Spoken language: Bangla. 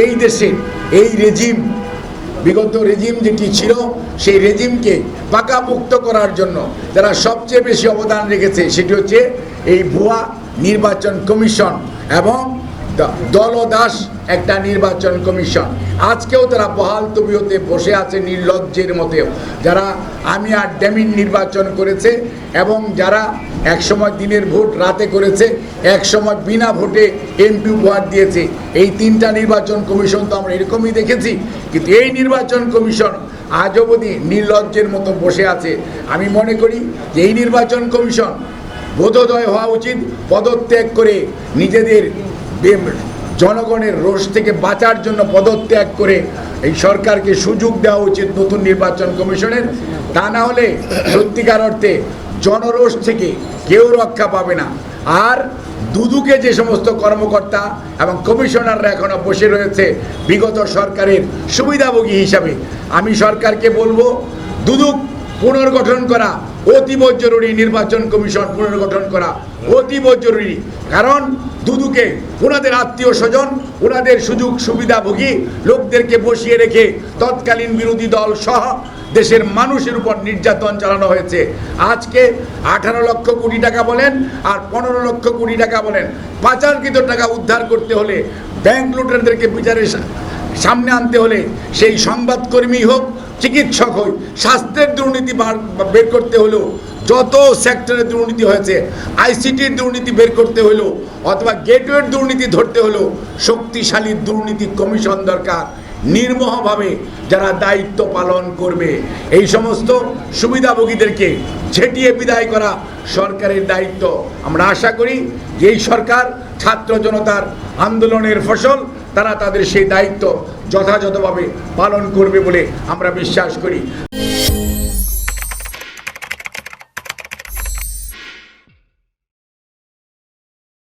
এই দেশের এই রেজিম বিগত রেজিম যেটি ছিল, সেই রেজিমকে পাকাপুক্ত করার জন্য যারা সবচেয়ে বেশি অবদান রেখেছে, সেটি হচ্ছে এই ভুয়া নির্বাচন কমিশন এবং দলদাস একটা নির্বাচন কমিশন। আজকেও তারা বহাল তবিয়তে বসে আছে নির্লজ্জের মতেও। যারা আমি আর ডেমিন নির্বাচন করেছে এবং যারা একসময় দিনের ভোট রাতে করেছে, একসময় বিনা ভোটে এমপি উপহার দিয়েছে, এই তিনটা নির্বাচন কমিশন তো আমরা এরকমই দেখেছি। কিন্তু এই নির্বাচন কমিশন আজ অবধি নির্লজ্জের মতো বসে আছে। আমি মনে করি যে এই নির্বাচন কমিশন বোধোদয় হওয়া উচিত। পদত্যাগ করে নিজেদের জনগণের রোষ থেকে বাঁচার জন্য পদত্যাগ করে এই সরকারকে সুযোগ দেওয়া উচিত নতুন নির্বাচন কমিশনের। তা না হলে সত্যিকার অর্থে জনরোষ থেকে কেউ রক্ষা পাবে না। আর দুদুকে যে সমস্ত কর্মকর্তা এবং কমিশনাররা এখনও বসে রয়েছে বিগত সরকারের সুবিধাভোগী হিসাবে, আমি সরকারকে বলব, দুদুক পুনর্গঠন করা অতীব জরুরি নির্বাচন কমিশন পুনর্গঠন করা অতীব জরুরি কারণ দুদুকে, ওনাদের আত্মীয় স্বজন, ওনাদের সুযোগ সুবিধাভোগী লোকদেরকে বসিয়ে রেখে তৎকালীন বিরোধী দল সহ দেশের মানুষের উপর নির্যাতন চালানো হয়েছে। আজকে আঠারো লক্ষ কোটি টাকা বলেন আর পনেরো লক্ষ কোটি টাকা বলেন। পাচারকৃত টাকা উদ্ধার করতে হলে ব্যাংক লুটেরদেরকে বিচারের সামনে আনতে হলে সেই সংবাদকর্মী হোক চিকিৎসক হোক স্বাস্থ্যের দুর্নীতি বার- বের করতে হলেও যত সেক্টরে দুর্নীতি হয়েছে, আইসিটির দুর্নীতি বের করতে হলো অথবা গেটওয়ের দুর্নীতি ধরতে হলো শক্তিশালী দুর্নীতি কমিশন দরকার। নির্মহভাবে যারা দায়িত্ব পালন করবে, এই সমস্ত সুবিধাভোগীদেরকে ছেটিয়ে বিদায় করা সরকারের দায়িত্ব। আমরা আশা করি যে এই সরকার ছাত্র জনতার আন্দোলনের ফসল তারা তাদের সেই দায়িত্ব যথাযথভাবে পালন করবে বলে আমরা বিশ্বাস করি।